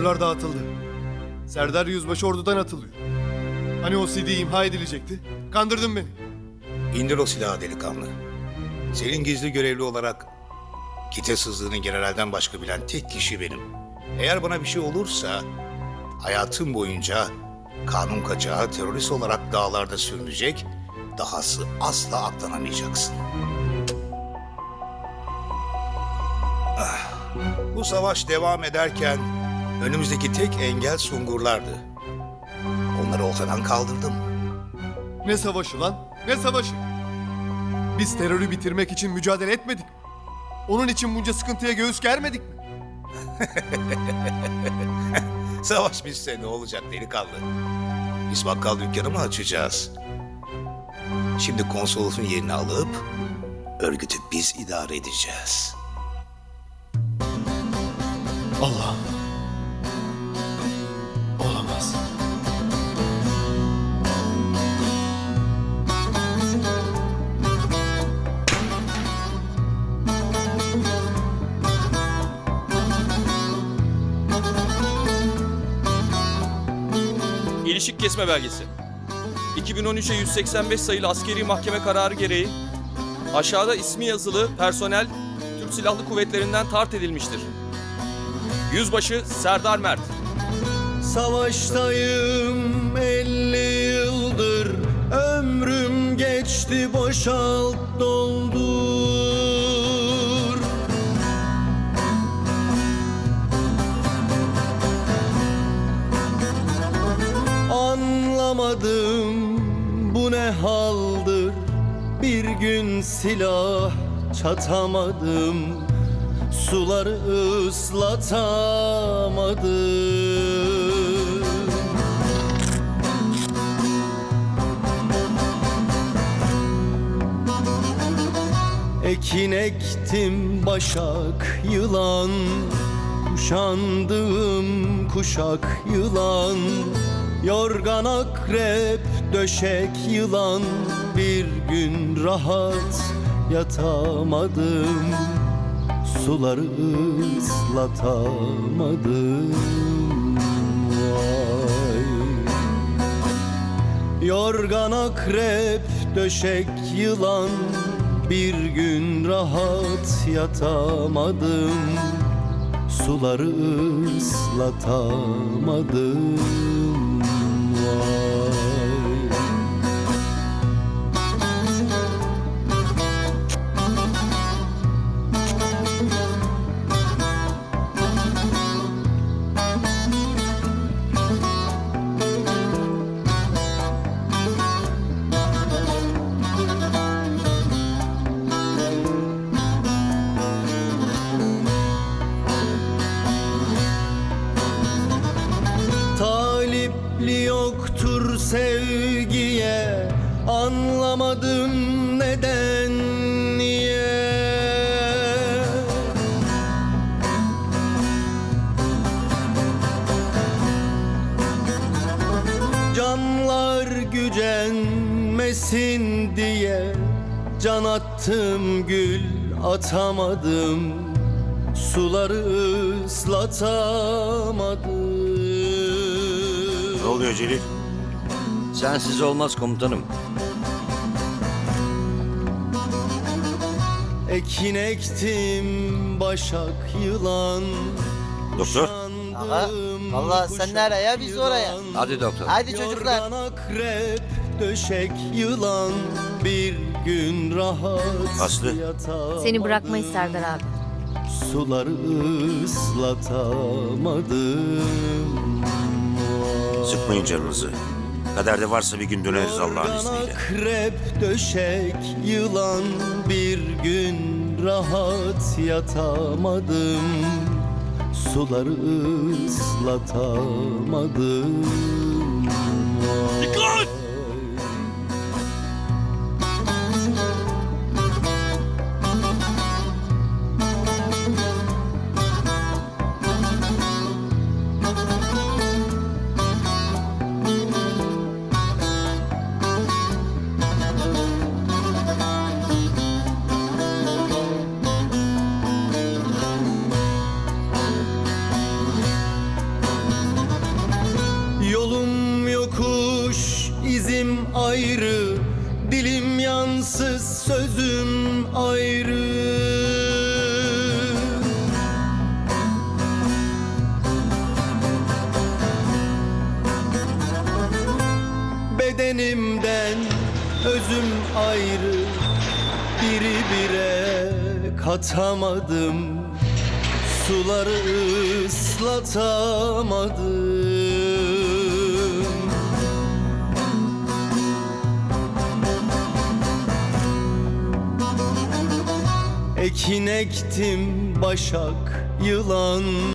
Sungurlar dağıtıldı. Serdar Yüzbaşı ordudan atılıyor. Hani o CD imha edilecekti? Kandırdın beni. İndir o silahı delikanlı. Senin gizli görevli olarak kite sızdığını generalden başka bilen tek kişi benim. Eğer bana bir şey olursa hayatım boyunca kanun kaçağı terörist olarak dağlarda sürünecek, dahası asla aklanamayacaksın. Ah, bu savaş devam ederken önümüzdeki tek engel Sungurlardı. Onları ortadan kaldırdım. Ne savaşı lan? Ne savaşı? Biz terörü bitirmek için mücadele etmedik mi? Onun için bunca sıkıntıya göğüs germedik mi? Savaş bitse ne olacak delikanlı? Biz bakkal dükkanı mı açacağız? Şimdi konsolosun yerini alıp örgütü biz idare edeceğiz. Allah. İlişik kesme belgesi. 2013'e 185 sayılı askeri mahkeme kararı gereği aşağıda ismi yazılı personel Türk Silahlı Kuvvetlerinden tart edilmiştir. Yüzbaşı Serdar Mert. Savaştayım 50 yıldır Ömrüm geçti boşalt doldur Anlamadım bu ne haldır? Bir gün silah çatamadım. Suları ıslatamadım. Ekin ektim başak yılan. Kuşandığım kuşak yılan Yorgan akrep döşek yılan. Bir gün rahat yatamadım. Suları ıslatamadım. Vay. Yorgan akrep döşek yılan. Bir gün rahat yatamadım. Suları ıslatamadım Anlamadım neden niye Canlar gücenmesin diye Can attım gül atamadım Suları ıslatamadım Ne oluyor Celil? Sensiz olmaz komutanım. Ekin ektim başak yılan Doktor? Aga, valla sen nereye, biz oraya. Hadi doktor. Hadi çocuklar. Yorgan akrep döşek yılan Bir gün rahat Aslı. yatamadım. Seni bırakmayız Serdar abi. Suları ıslatamadım Sıkmayın canınızı. Kaderde varsa bir gün döneriz Allah'ın izniyle. akrep döşek yılan Bir gün rahat yatamadım Suları ıslatamadım ayrı. Bedenimden özüm ayrı. Biri bire katamadım. Suları ıslatamadım Ekin ektim başak yılan